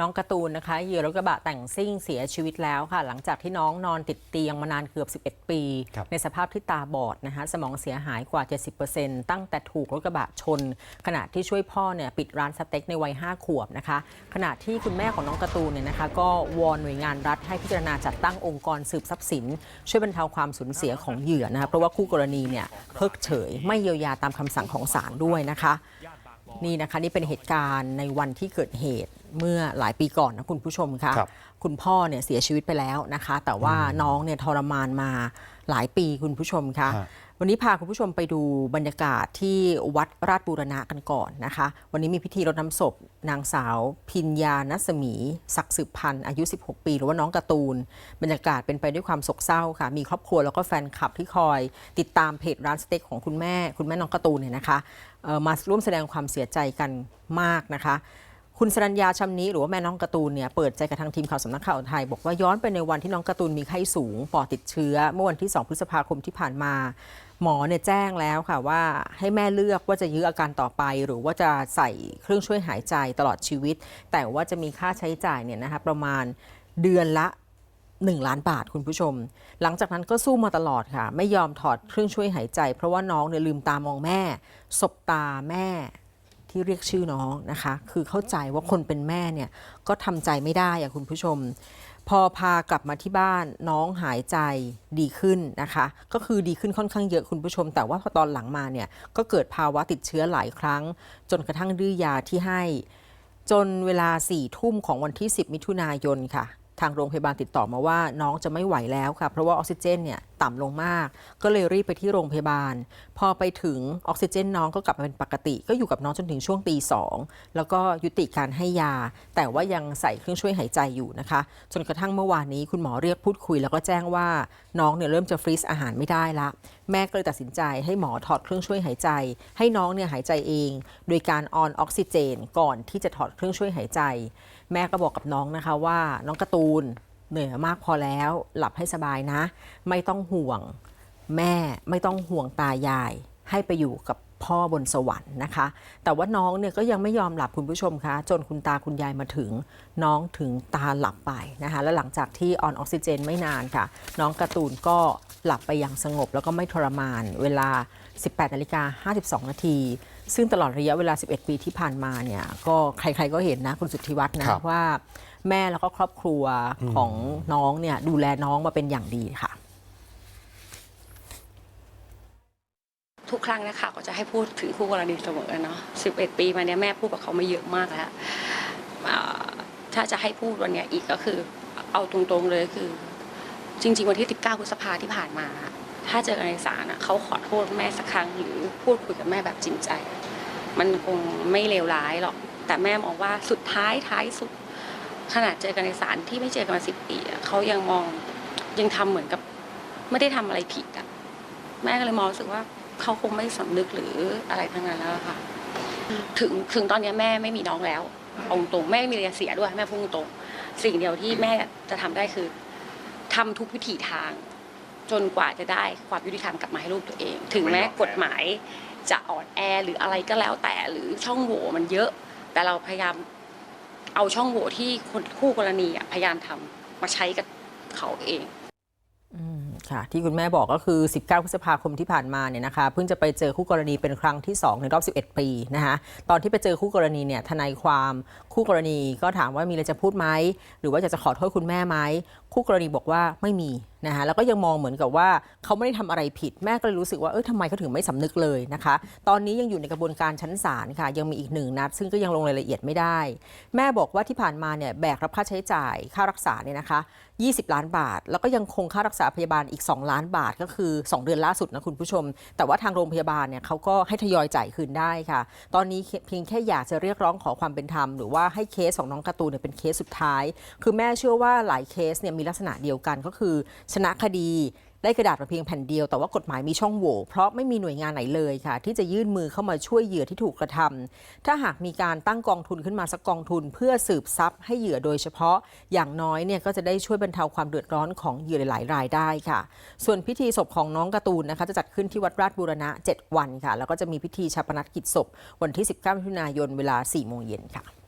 น้องการ์ตูนนะคะเหยื่อรถกระบะแต่งซิ่งเสียชีวิตแล้วค่ะ หลังจากที่น้องนอนติดเตียงมานานเกือบ 11 ปีครับในสภาพที่ตาบอดนะคะสมองเสียหายกว่า 70%ตั้งแต่ถูกรถกระบะชน ขณะที่ช่วยพ่อเนี่ยปิดร้านสเต็กในวัย 5 ขวบนะคะ ขณะที่คุณแม่ของน้องการ์ตูนเนี่ยนะคะ ก็วอนหน่วยงานรัฐให้พิจารณาจัดตั้งองค์กรสืบทรัพย์สิน ช่วยบรรเทาความสูญเสียของเหยื่อนะคะเพราะว่าคู่กรณีเนี่ยเพิกเฉยไม่เยียวยาตามคำสั่งของศาลด้วยนะคะ นี่นะคะนี่เป็นเหตุการณ์ในวันที่เกิดเหตุเมื่อหลายปีก่อนนะคุณผู้ชมคะครับคุณพ่อเนี่ยเสียชีวิตไปแล้วนะคะ แต่ว่าน้องเนี่ยทรมานมา หลายปีคุณผู้ชมคะฮะวันนี้พาคุณผู้ชมไปดูบรรยากาศที่วัดราชบูรณะกันก่อนนะคะ วันนี้มีพิธีรดน้ำศพ นางสาว พิญญานัสมี ศักดิ์สืบพันธ์อายุ 16 ปี หรือว่าน้องการ์ตูน บรรยากาศเป็นไปด้วยความโศกเศร้าค่ะ มีครอบครัวแล้วก็แฟนคลับที่คอย ติดตามเพจร้านสเต็กของคุณแม่ คุณแม่น้องการ์ตูนเนี่ยนะคะเอ่อมาร่วมแสดงความเสียใจกันมากนะคะ คุณสรัญญาชำนี้หรือว่าแม่น้องการ์ตูนเนี่ยเปิดใจกับทางทีมข่าวสำนักข่าวไทย บอกว่าย้อนไปในวันที่น้องการ์ตูนมีไข้สูงปอดติดเชื้อ เมื่อวันที่ 2 พฤษภาคมที่ผ่านมา หมอเนี่ยแจ้งแล้วค่ะว่าให้แม่เลือกว่าจะยื้ออาการต่อไป หรือว่าจะใส่เครื่องช่วยหายใจตลอดชีวิต แต่ว่าจะมีค่าใช้จ่ายเนี่ยนะคะประมาณเดือนละ1 ล้านบาทคุณผู้ชม หลังจากนั้นก็สู้มาตลอดค่ะ ไม่ยอมถอดเครื่องช่วยหายใจ เพราะว่าน้องเนี่ยลืมตามองแม่ สบตาแม่ ที่เรียกชื่อน้องนะคะ คือเข้าใจว่าคนเป็นแม่เนี่ยก็ทำใจไม่ได้อะคุณผู้ชม พอพากลับมาที่บ้านน้องหายใจดีขึ้นนะคะ ก็คือดีขึ้นค่อนข้างเยอะคุณผู้ชม แต่ว่าพอตอนหลังมาเนี่ยก็เกิดภาวะติดเชื้อหลายครั้ง จนกระทั่งดื้อยาที่ให้ จนเวลาสี่ทุ่มของวันที่ 10 มิถุนายนค่ะ ทางโรงพยาบาลติดต่อมาว่าน้องจะไม่ไหวแล้วค่ะ เพราะว่าออกซิเจนเนี่ย ต่ำลงมาก ก็เลยรีบไปที่โรงพยาบาล พอไปถึงออกซิเจนน้องก็กลับมาเป็นปกติ ก็อยู่กับน้องจนถึงช่วงตีสองแล้วก็ยุติการให้ยา แต่ว่ายังใส่เครื่องช่วยหายใจอยู่นะคะ จนกระทั่งเมื่อวานนี้คุณหมอเรียกพูดคุย แล้วก็แจ้งว่าน้องเนี่ยเริ่มจะฟรีซอาหารไม่ได้ละแม่ก็เลยตัดสินใจให้หมอถอดเครื่องช่วยหายใจ ให้น้องเนี่ยหายใจเอง โดยการออนออกซิเจน ก่อนที่จะถอดเครื่องช่วยหายใจ แม่ก็บอกกับน้องนะคะว่าน้องการ์ตูน เหนื่อยมากพอแล้วหลับให้สบายนะ ไม่ต้องห่วงแม่ไม่ต้องห่วงตายาย ให้ไปอยู่กับพ่อบนสวรรค์นะคะ แต่ว่าน้องเนี่ยก็ยังไม่ยอมหลับคุณผู้ชมคะ จนคุณตาคุณยายมาถึง น้องถึงตาหลับไปนะคะ แล้วหลังจากที่ออนออกซิเจนไม่นานค่ะ น้องการ์ตูนก็หลับไปอย่างสงบแล้วก็ไม่ทรมาน เวลา 18นาฬิกา52 นาที ซึ่งตลอดระยะเวลา 11 ปีที่ผ่านมาเนี่ย ก็ใครๆก็เห็นนะคุณสุทธิวัฒน์นะครับว่า แม่แล้วก็ครอบครัวของน้องเนี่ยดูแลน้องมาเป็นอย่างดีค่ะ ทุกครั้งนะคะก็จะให้พูดถึงคู่กรณีเสมอเนาะ11 ปีมาเนี้ยแม่พูดกับเขามาเยอะมากแล้วถ้าจะให้พูดวันเนี้ยอีกก็คือ เอาตรงๆเลยคือ จริง ๆ วันที่ 19พฤษภาที่ผ่านมา ถ้าเจอกันในศาลอะเขาขอโทษแม่สักครั้ง หรือพูดคุยกับแม่แบบจริงใจ มันคงไม่เลวร้ายหรอกแต่แม่มองว่าสุดท้ายท้ายสุด ขนาดเจอกันในศาลที่ไม่เจอกันมาสิบปีอะเขายังมองยังทำเหมือนกับ ไม่ได้ทำอะไรผิดอะแม่ก็เลยมองรู้สึกว่าเขาคงไม่สำนึกหรืออะไรทั้งนั้นแล้วค่ะ ถึงถึงตอนนี้แม่ไม่มีน้องแล้วเอาตรงแม่ไม่มีอะไรเสียด้วยแม่พูดตรงสิ่งเดียวที่แม่จะทำได้คือทำทุกวิถีทาง จนกว่าจะได้ความยุติธรรมกลับมาให้ลูกตัวเอง ถึงแม้กฎหมายจะอ่อนแอหรืออะไรก็แล้วแต่หรือช่องโหว่มันเยอะ แต่เราพยายาม เอาช่องโหว่ที่คนคู่กรณีพยายามทำมาใช้กับเขาเองค่ะที่คุณแม่บอกก็คือ 19 พฤษภาคมที่ผ่านมาเนี่ยนะคะเพิ่งจะไปเจอคู่กรณีเป็นครั้งที่ 2 ในรอบ 11 ปีนะคะตอนที่ไปเจอคู่กรณีเนี่ยทนายความคู่กรณีก็ถามว่ามีอะไรจะพูดไหมหรือว่าอยากจะขอโทษคุณแม่ไหม คู่กรณีบอกว่าไม่มีนะคะแล้วก็ยังมองเหมือนกับว่าเขาไม่ได้ทำอะไรผิดแม่ก็เลยรู้สึกว่าเออทำไมเขาถึงไม่สำนึกเลยนะคะ ตอนนี้ยังอยู่ในกระบวนการชั้นศาลค่ะ ยังมีอีกหนึ่งนัด ซึ่งก็ยังลงรายละเอียดไม่ได้ แม่บอกว่าที่ผ่านมาเนี่ยแบกรับค่าใช้จ่ายค่ารักษาเนี่ยนะคะ 20 ล้านบาท แล้วก็ยังคงค่ารักษาพยาบาลอีก 2 ล้านบาทก็คือ 2 เดือนล่าสุดนะคุณผู้ชม แต่ว่าทางโรงพยาบาลเนี่ยเขาก็ให้ทยอยจ่ายคืนได้ค่ะ ตอนนี้เพียงแค่อยากจะเรียกร้องขอความเป็นธรรมหรือว่าให้เคสของน้องการ์ตูนเนี่ยเป็นเคสสุดท้าย คือแม่เชื่อว่าหลายเคสเนี่ยมีลักษณะเดียวกันก็คือ ชนะคดีได้กระดาษมาเพียงแผ่นเดียวแต่ว่ากฎหมายมีช่องโหว่เพราะไม่มีหน่วยงานไหนเลยค่ะ ที่จะยื่นมือเข้ามาช่วยเหยื่อที่ถูกกระทำถ้าหากมีการตั้งกองทุนขึ้นมาสักกองทุน เพื่อสืบทรัพย์ให้เหยื่อโดยเฉพาะ อย่างน้อยเนี่ยก็จะได้ช่วยบรรเทาความเดือดร้อนของเหยื่อหลายรายได้ค่ะ ส่วนพิธีศพของน้องการ์ตูนนะคะจะจัดขึ้นที่วัดราชบูรณะ 7 วันค่ะ แล้วก็จะมีพิธีชาปนกิจศพวันที่ 19มิถุนายนเวลา4โมงเย็นค่ะ